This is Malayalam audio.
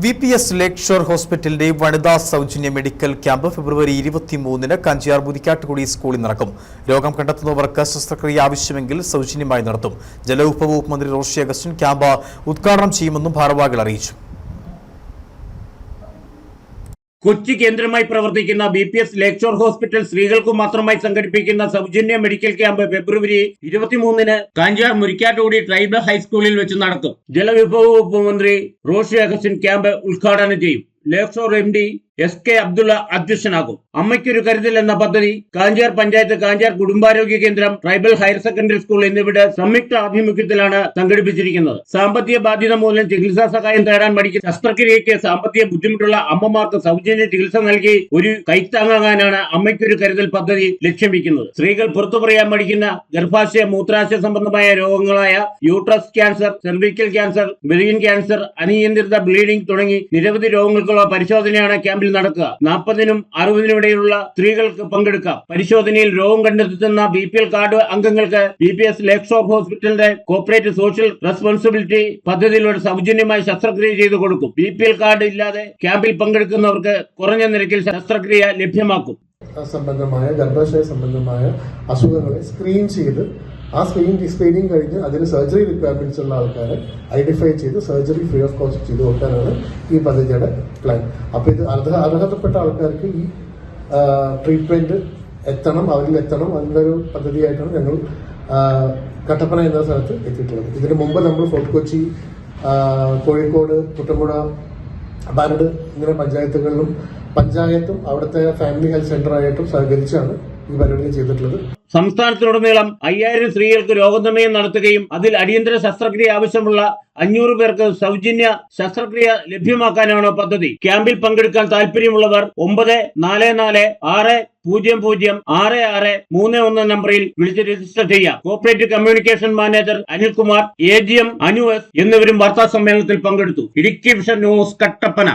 V P S Lakeshore ഹോസ്പിറ്റലിന്റെ വനിതാ സൗജന്യ മെഡിക്കൽ ക്യാമ്പ് ഫെബ്രുവരി ഇരുപത്തിമൂന്നിന് കഞ്ചിയാർ ബുദിക്കാട്ടുകുടി സ്കൂളിൽ നടക്കും. രോഗം കണ്ടെത്തുന്നവർക്ക് ശസ്ത്രക്രിയ ആവശ്യമെങ്കിൽ സൗജന്യമായി നടത്തും. ജലവിഭവ മന്ത്രി റോഷി അഗസ്റ്റിൻ ക്യാമ്പ് ഉദ്ഘാടനം ചെയ്യുമെന്നും ഭാരവാഹികൾ അറിയിച്ചു. കൊച്ചി കേന്ദ്രമായി പ്രവർത്തിക്കുന്ന B P S Lakeshore hospital സ്ത്രീകൾക്ക് മാത്രമായി സംഘടിപ്പിക്കുന്ന സൗജന്യ മെഡിക്കൽ ക്യാമ്പ് ഫെബ്രുവരി ഇരുപത്തിമൂന്നിന് കാഞ്ചാർ മുരിക്കാട്ടുകൂടി ട്രൈബൽ ഹൈസ്കൂളിൽ വെച്ച് നടക്കും. ജലവിഭവ വകുപ്പ് മന്ത്രി റോഷി അഗസ്റ്റിൻ ക്യാമ്പ് ഉദ്ഘാടനം ചെയ്യും. Lakeshore M D S K Abdulla അധ്യക്ഷനാകും. അമ്മയ്ക്കൊരു കരുതൽ എന്ന പദ്ധതി കാഞ്ചാർ പഞ്ചായത്ത് കാഞ്ചാർ കുടുംബാരോഗ്യ കേന്ദ്രം ട്രൈബൽ ഹയർ സെക്കൻഡറി സ്കൂൾ എന്നിവയുടെ സംയുക്ത ആഭിമുഖ്യത്തിലാണ് സംഘടിപ്പിച്ചിരിക്കുന്നത്. സാമ്പത്തിക ബാധ്യത മൂലം ചികിത്സാ സഹായം തേടാൻ മടിക്കുന്ന ശസ്ത്രക്രിയയ്ക്ക് സാമ്പത്തിക ബുദ്ധിമുട്ടുള്ള അമ്മമാർക്ക് സൗജന്യ ചികിത്സ നൽകി ഒരു കൈത്താങ്ങാനാണ് അമ്മയ്ക്കൊരു കരുതൽ പദ്ധതി ലക്ഷ്യം വെക്കുന്നത് സ്ത്രീകൾ പുറത്തു പറയാൻ മടിക്കുന്ന ഗർഭാശയ മൂത്രാശയ സംബന്ധമായ രോഗങ്ങളായ uterus cancer cervical cancer brain cancer അനിയന്ത്രിത bleeding തുടങ്ങി നിരവധി രോഗങ്ങൾക്കുള്ള പരിശോധനയാണ് ക്യാമ്പിൽ നടക്കുക. നാൽപ്പതിനും അറുപതിനും ഇടയിലുള്ള സ്ത്രീകൾക്ക് പങ്കെടുക്കാം. പരിശോധനയിൽ രോഗം കണ്ടെത്തുന്ന ബി പി എൽ കാർഡ് അംഗങ്ങൾക്ക് ബി പി എസ് ലേക്ഷോപ്പ് ഹോസ്പിറ്റലിന്റെ കോപ്പറേറ്റ് സോഷ്യൽ റെസ്പോൺസിബിലിറ്റി പദ്ധതിയിലൂടെ സൗജന്യമായി ശസ്ത്രക്രിയ ചെയ്തു കൊടുക്കും. ബി പി എൽ കാർഡ് ഇല്ലാതെ ക്യാമ്പിൽ പങ്കെടുക്കുന്നവർക്ക് കുറഞ്ഞ നിരക്കിൽ ശസ്ത്രക്രിയ ലഭ്യമാക്കും. സംബന്ധമായ ഗർഭാശയ സംബന്ധമായ അസുഖങ്ങളെ സ്ക്രീൻ ചെയ്ത് ആ സ്ക്രീൻ സ്ക്രീനിങ് കഴിഞ്ഞ് അതിന് സർജറി റിക്വയർമെന്റ്സ് ഉള്ള ആൾക്കാരെ ഐഡന്റിഫൈ ചെയ്ത് സർജറി ഫ്രീ ഓഫ് കോസ്റ്റ് ചെയ്ത് കൊടുക്കാനാണ് ഈ പദ്ധതിയുടെ പ്ലാൻ അപ്പോൾ ഇത് അർഹ അർഹതപ്പെട്ട ആൾക്കാർക്ക് ഈ ട്രീറ്റ്മെന്റ് എത്തണം അവരിൽ എത്തണം അതിന്റെ ഒരു പദ്ധതിയായിട്ടാണ് ഞങ്ങൾ കട്ടപ്പന എന്ന സ്ഥലത്ത് എത്തിയിട്ടുള്ളത്. ഇതിനു മുമ്പ് നമ്മൾ ഫോർട്ട് കൊച്ചി കോഴിക്കോട് കുട്ടമ്പുഴ ബാനഡ് ഇങ്ങനെ പഞ്ചായത്തുകളിലും പഞ്ചായത്തും അവിടുത്തെ ഫാമിലി ഹെൽത്ത് സെന്ററായിട്ടും സഹകരിച്ചാണ് ഈ പരിപാടികൾ ചെയ്തിട്ടുള്ളത്. സംസ്ഥാനത്തിലുടനീളം അയ്യായിരം സ്ത്രീകൾക്ക് രോഗനിർണയം നടത്തുകയും അതിൽ അടിയന്തര ശസ്ത്രക്രിയ ആവശ്യമുള്ള അഞ്ഞൂറ് പേർക്ക് സൗജന്യ ശസ്ത്രക്രിയ ലഭ്യമാക്കാനാണ് പദ്ധതി. ക്യാമ്പിൽ പങ്കെടുക്കാൻ താല്പര്യമുള്ളവർ ഒമ്പത് നാല് നാല് ആറ് പൂജ്യം പൂജ്യം ആറ് ആറ് മൂന്ന് ഒന്ന് നമ്പറിൽ വിളിച്ച് രജിസ്റ്റർ ചെയ്യാം. Cooperative communication manager Anilkumar A G M Anu S എന്നിവരും വാർത്താ സമ്മേളനത്തിൽ പങ്കെടുത്തു. Idukki vision news Kattappana.